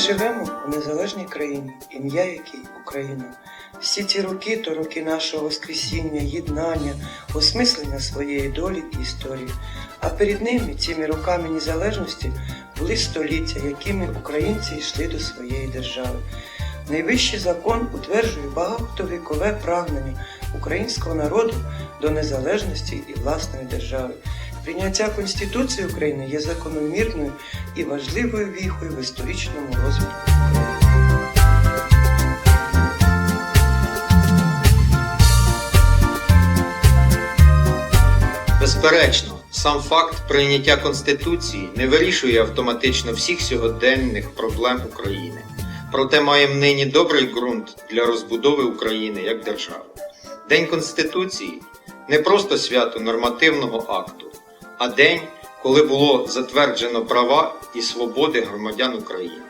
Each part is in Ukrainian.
живемо у незалежній країні, ім'я якій Україна. Всі ці роки то роки нашого воскресіння, єднання, осмислення своєї долі і історії. А перед ними, цими роками незалежності, були століття, якими українці йшли до своєї держави. Найвищий закон утверджує багатовікове прагнення українського народу до незалежності і власної держави. Прийняття Конституції України є закономірною і важливою віхою в історичному розвитку. Безперечно, сам факт прийняття Конституції не вирішує автоматично всіх сьогоденних проблем України. Проте маємо нині добрий ґрунт для розбудови України як держави. День Конституції не просто свято нормативного акту, а день, коли було затверджено права і свободи громадян України.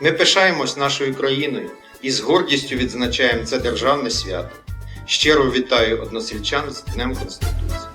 Ми пишаємось нашою країною і з гордістю відзначаємо це державне свято. Щиро вітаю односельчан з Днем Конституції.